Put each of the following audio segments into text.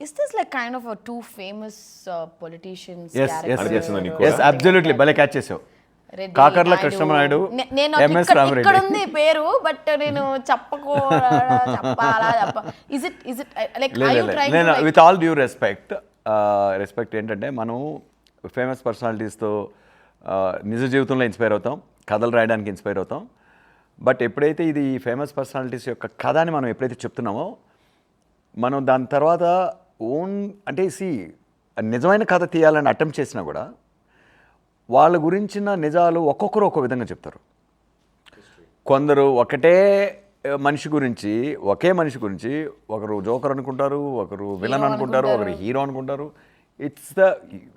Is this like kind of a two famous uh, politicians S S S absolutely భలే catch చేసావు. కాకర్ల నాయుడు. కృష్ణనాయుడు నే- నేను MS ఇక్కడ- రామరెడ్డి. ఇక్కడ ఉంది పేరు బట్ నేను చెప్పకో చెప్పాలా చెప్ప is it is it like I you trying నేను with all due respect respect ఏంటంటే మనం ఫేమస్ పర్సనాలిటీస్తో నిజ జీవితంలో ఇన్స్పైర్ అవుతాం కథలు రాయడానికి ఇన్స్పైర్ అవుతాం. బట్ ఎప్పుడైతే ఇది ఫేమస్ పర్సనాలిటీస్ యొక్క కథ అని మనం ఎప్పుడైతే చెప్తున్నామో మనం దాని తర్వాత ఓన్ అంటే సి నిజమైన కథ తీయాలని అటెంప్ట్ చేసినా కూడా వాళ్ళ గురించిన నిజాలు ఒక్కొక్కరు ఒక్కో విధంగా చెప్తారు. కొందరు ఒకటే మనిషి గురించి ఒకే మనిషి గురించి ఒకరు జోకర్ అనుకుంటారు ఒకరు విలన్ అనుకుంటారు ఒకరు హీరో అనుకుంటారు. ఇట్స్ ద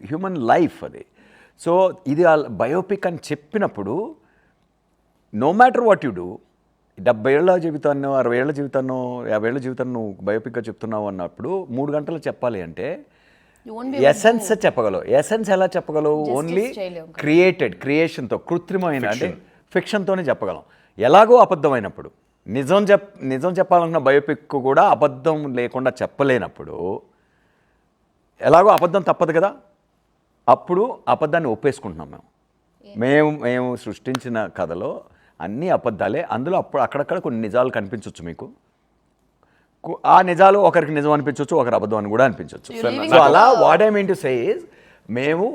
హ్యూమన్ లైఫ్ అది. సో ఇది బయోపిక్ అని చెప్పినప్పుడు no matter what you do డెబ్బై ఏళ్ళ జీవితాన్ని అరవై ఏళ్ళ జీవితాన్ని యాభై ఏళ్ళ జీవితాన్ని నువ్వు బయోపిక్గా చెప్తున్నావు అన్నప్పుడు మూడు గంటలు చెప్పాలి అంటే ఎసెన్స్ చెప్పగలవు. ఎసెన్స్ ఎలా చెప్పగలవు? ఓన్లీ క్రియేటెడ్ క్రియేషన్తో కృత్రిమైన అంటే ఫిక్షన్తోనే చెప్పగలం. ఎలాగో అబద్ధమైనప్పుడు నిజం చెప్ నిజం చెప్పాలన్న బయోపిక్ కూడా అబద్ధం లేకుండా చెప్పలేనప్పుడు ఎలాగో అబద్ధం తప్పదు కదా? అప్పుడు అబద్ధాన్ని ఒప్పేసుకుంటున్నాం మేము. మేము మేము సృష్టించిన కథలో అన్ని అబద్ధాలే. అందులో అప్పుడు అక్కడక్కడ కొన్ని నిజాలు కనిపించవచ్చు మీకు. ఆ నిజాలు ఒకరికి నిజం అనిపించవచ్చు ఒకరి అబద్ధం అని కూడా అనిపించవచ్చు సో అలా what I mean to say is మేము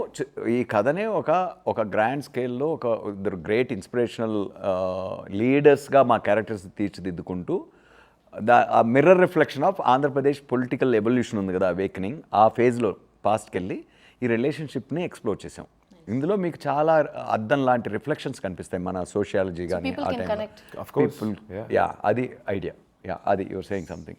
ఈ కథనే ఒక ఒక గ్రాండ్ స్కేల్లో ఒక ఇద్దరు గ్రేట్ ఇన్స్పిరేషనల్ లీడర్స్గా మా characters తీర్చిదిద్దుకుంటూ the uh mirror reflection of Andhra Pradesh political evolution ఉంది కదా అవేకనింగ్ ఆ ఫేజ్లో పాస్ట్కి వెళ్ళి ఈ రిలేషన్షిప్ని ఎక్స్ప్లోర్ చేసాం. ఇందులో మీకు చాలా అద్దం లాంటి రిఫ్లెక్షన్స్ కనిపిస్తాయి మన సోషియాలజీ కానీ people ఆ can టైంలో connect. Of course, People- yeah. Yeah అది ఐడియా యా అది యువర్ సేయింగ్ సంథింగ్